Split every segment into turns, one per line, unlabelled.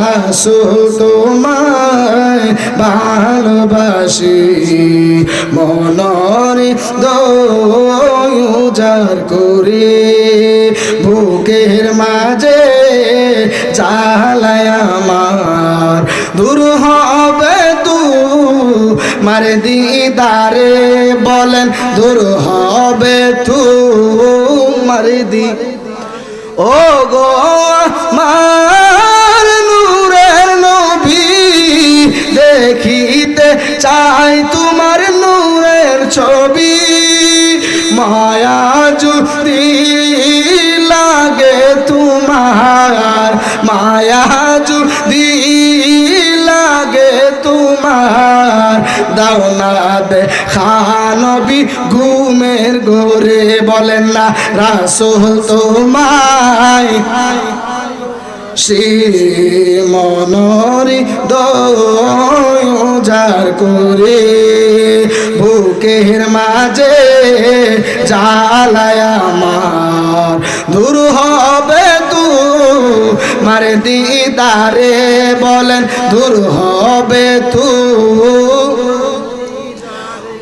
রাসূল তোমায়, ভালোবাসি। মনরে দয়ার করে। বুকের মাঝে জ্বালায় আমার। দূর হবে তু, মারে দিদারে বলেন, দূর হবে তু, মারে দি ও গো মার চাই তোমার নূরের ছবি। মায়া যদি লাগে তোমার, মায়া যদি লাগে তোমার, দাও না দে খানবি ঘুমের গোরে বলেন না রাসূল তোমায়। মনরি দয়ার করে বুকের মাঝে জ্বালায় আমার। দূর হবে তু মারে দিদারে বলেন দূর হবে তু।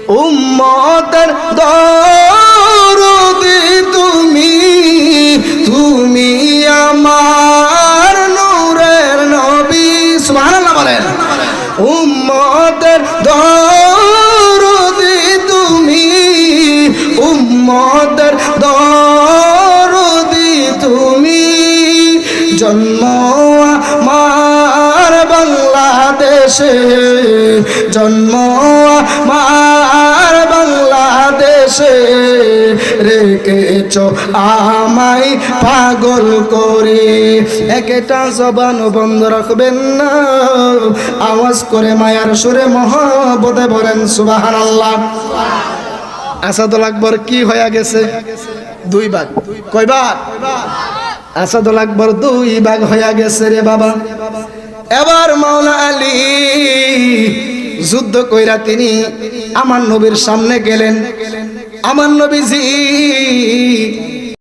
উম্মতের দরদি তুমি তুমি বলেন। উম্মতের দরদি তুমি উম্মতের দরদি তুমি। জন্ম আমার বাংলাদেশে জন্ম আমার বাংলাদেশে রেখেছ আমায় পাগল করে। একটা জবান বন্ধ রাখবেন না। আওয়াজ করে মায়ার সুরে মহব্বতে বলেন সুবাহান আল্লাহ আসাদুল আকবর কি হয়ে গেছে? দুই ভাগ। কয় ভাগ? আসাদুল আকবর দুই ভাগ হয়ে গেছে রে বাবা। এবার মাওলা আলী যুদ্ধ কইরা তিনি আমার নবীর সামনে গেলেন। আমার নবীজি